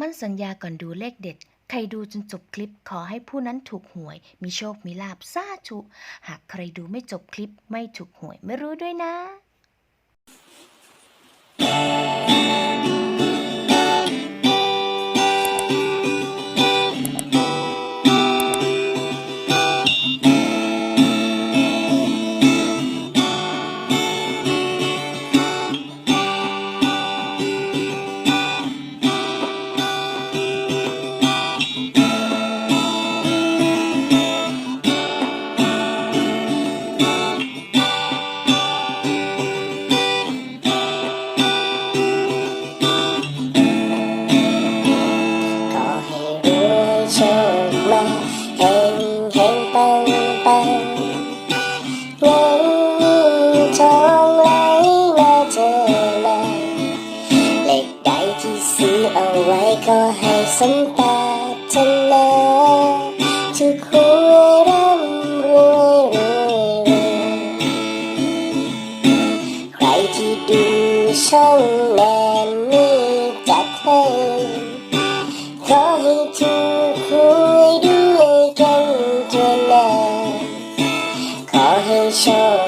มั่นสัญญาก่อนดูเลขเด็ด ใครดูจนจบคลิปขอให้ผู้นั้นถูกหวย มีโชคมีลาบซาชุ หากใครดูไม่จบคลิปไม่ถูกหวยไม่รู้ด้วยนะ ก็ให้สมปรารถนาทุกหัวร่ำรวยรวยรวยใครที่ดูช่องแนนนี้จัดให้ขอให้ถูกหวยด้วยกันจนนานขอให้โชค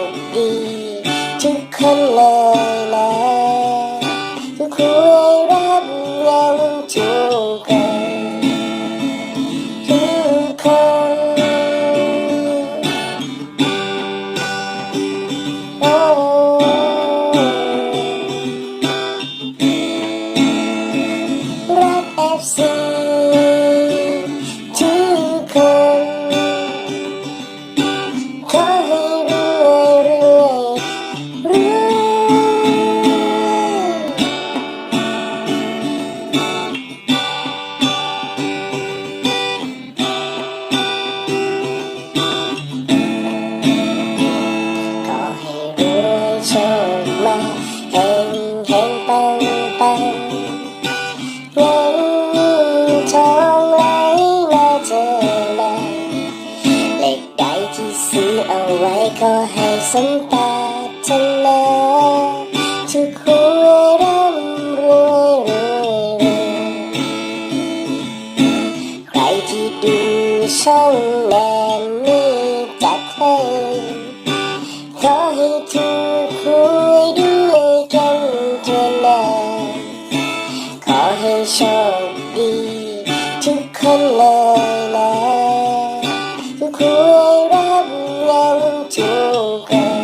โอ้รั ที่ซื้อเอาไว้ก็ให้สมปรารถนาทุกหัวร่ำรวยรวยรวยใครที่ดูช่องแนนนี้จัดให้ขอให้ถูกหวยด้วยกันจนนานขอให้โชคดีทุกคนเลยนะ ระวังทุกคน